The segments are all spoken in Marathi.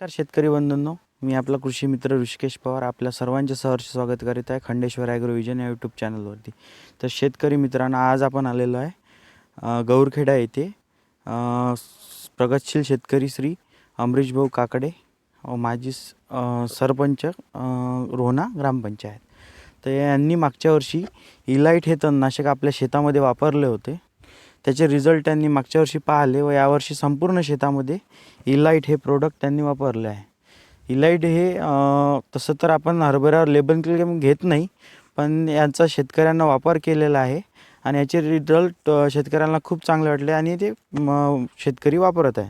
नमस्कार शेतकरी बंधूंनो मी आपला कृषी मित्र ऋषिकेश पवार आपल्या सर्वांचे सहर्ष स्वागत करीत आहे खंडेश्वर ॲग्रोविजन या यूट्यूब चॅनलवरती. तर शेतकरी मित्रांनो आज आपण आलेलो आहे गौरखेडा येथे प्रगतशील शेतकरी श्री अमरीशभाऊ काकडे माजी सरपंच रोहना ग्रामपंचायत. तर यांनी मागच्या वर्षी इलाईट हे तणनाशक आपल्या शेतामध्ये वापरले होते. त्याचे रिझल्ट त्यांनी मागच्या वर्षी पाहिले व यावर्षी संपूर्ण शेतामध्ये इलाईट हे प्रोडक्ट त्यांनी वापरले आहे. इलाईट हे तसं तर आपण हरभऱ्यावर लेबन क्लेम घेत नाही पण यांचा शेतकऱ्यांना वापर केलेला आहे आणि याचे रिझल्ट शेतकऱ्यांना खूप चांगले वाटले आणि ते शेतकरी वापरत आहे.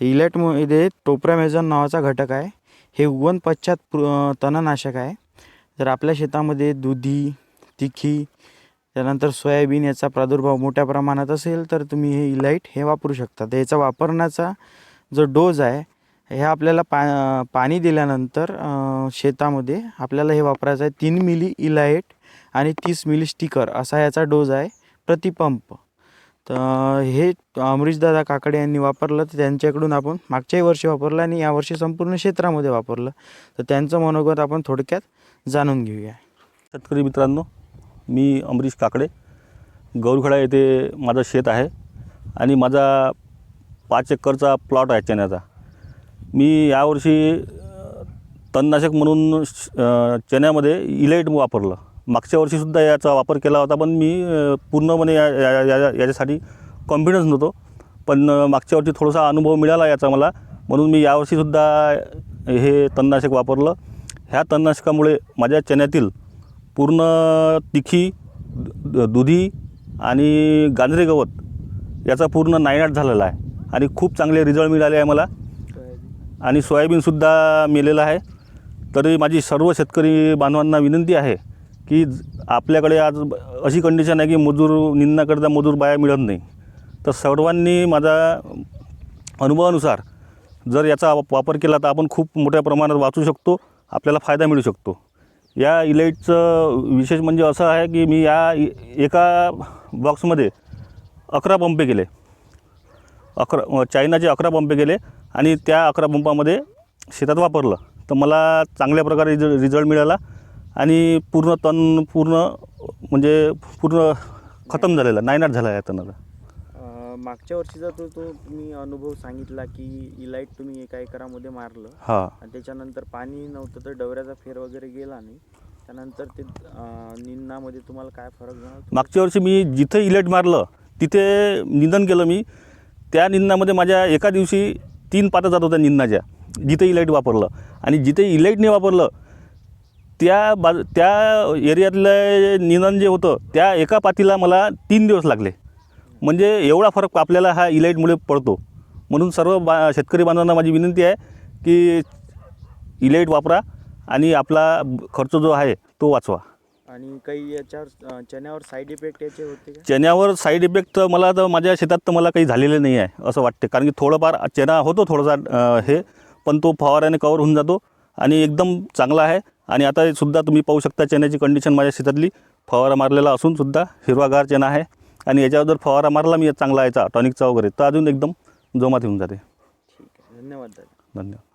तर इलाईटमध्ये टोप्रामेझॉन नावाचा घटक आहे. हे उगवण पश्चात प्र- तणनाशक आहे. जर आपल्या शेतामध्ये दुधी तिखी त्यानंतर सोयाबीन याचा प्रादुर्भाव मोठ्या प्रमाणात असेल तर तुम्ही हे इलाईट हे वापरू शकता. तर याचा वापरण्याचा जो डोज आहे हे आपल्याला पा पाणी दिल्यानंतर शेतामध्ये आपल्याला हे वापरायचं आहे तीन मिली इलाईट आणि तीस मिली स्टिकर असा याचा डोज आहे प्रतिपंप तर हे अमरीशदादा काकडे यांनी वापरलं तर त्यांच्याकडून आपण मागच्याही वर्षी वापरलं आणि यावर्षी संपूर्ण क्षेत्रामध्ये वापरलं. तर त्यांचं मनोगत आपण थोडक्यात जाणून घेऊया. शेतकरी मित्रांनो मी अमरीश काकडे. गौरखेडा येथे माझं शेत आहे आणि माझा पाच एकरचा प्लॉट आहे चण्याचा. मी यावर्षी तणनाशक म्हणून श- चण्यामध्ये इलाईट वापरलं. मागच्या वर्षीसुद्धा याचा वापर केला होता पण मी पूर्णपणे या या- या- याच्यासाठी कॉन्फिडन्स नव्हतो. पण मागच्या वर्षी थोडासा अनुभव मिळाला याचा मला म्हणून मी यावर्षीसुद्धा हे तणनाशक वापरलं. ह्या तणनाशकामुळे माझ्या चण्यातील पूर्ण तिखी दुधी आणि गांजरे गवत याचा पूर्ण नायनाट झालेला आहे. आणि खूप चांगले रिझल्ट मिळाले आहे मला. आणि सोयाबीनसुद्धा मेलेलं आहे. तरी माझी सर्व शेतकरी बांधवांना विनंती आहे की आपल्याकडे आज अशी कंडिशन आहे की मजूर निंदण्याकरता मजूर बाया मिळत नाही. तर सर्वांनी माझा अनुभवानुसार जर याचा वापर केला तर आपण खूप मोठ्या प्रमाणात वाचू शकतो. आपल्याला फायदा मिळू शकतो. या इलाईटचं विशेष म्हणजे असं आहे की मी या एका बॉक्समध्ये अकरा पंपे केले. अकरा चायनाचे अकरा पंपे गेले आणि त्या अकरा पंपामध्ये शेतात वापरलं. तर मला चांगल्या प्रकारे रिज रिझल्ट मिळाला आणि पूर्ण तण पूर्ण म्हणजे पूर्ण खतम झालेला नायनाट झाला आहे तणाचा. मागच्या वर्षीचा तो तो तुम्ही अनुभव सांगितला की इलाईट तुम्ही एका एकरामध्ये मारलं हां. आणि त्याच्यानंतर पाणी नव्हतं तर डवऱ्याचा फेर वगैरे गेला नाही. त्यानंतर ते अं, निंदनामध्ये तुम्हाला काय फरक जाणवतो? मागच्या वर्षी मी जिथे इलेट मारलं तिथे निंदन केलं मी. त्या निंदनामध्ये माझ्या एका दिवशी तीन पातं जात होत्या निंदनाच्या जिथे इलाईट वापरलं. आणि जिथे इलाईटने वापरलं त्या बाज त्या एरियातलं निंदन जे होतं त्या एका पातीला मला तीन दिवस लागले. म्हणजे एवढा फरक आपल्याला हा इलाईटमुळे पडतो. म्हणून सर्व बा शेतकरी बांधवांना माझी विनंती आहे की इलाईट वापरा आणि आपला खर्च जो आहे तो वाचवा. आणि काही याच्यावर चण्यावर साईड इफेक्ट याचे होते चण्यावर साईड इफेक्ट तर मला तर माझ्या शेतात तर मला काही झालेलं नाही आहे असं वाटते. कारण की थोडंफार चणा होतो थोडासा हे पण तो फवाऱ्याने कवर होऊन जातो आणि एकदम चांगला आहे. आणि आता सुद्धा तुम्ही पाहू शकता चण्याची कंडिशन माझ्या शेतातली. फवारा मारलेला असून सुद्धा हिरवागार चणा आहे. आणि याच्यावर जर फवारा मारला मी चांगला याचा टॉनिकचा वगैरे तर अजून एकदम जोमात येऊन जाते. ठीक आहे. धन्यवाद दादा. धन्यवाद.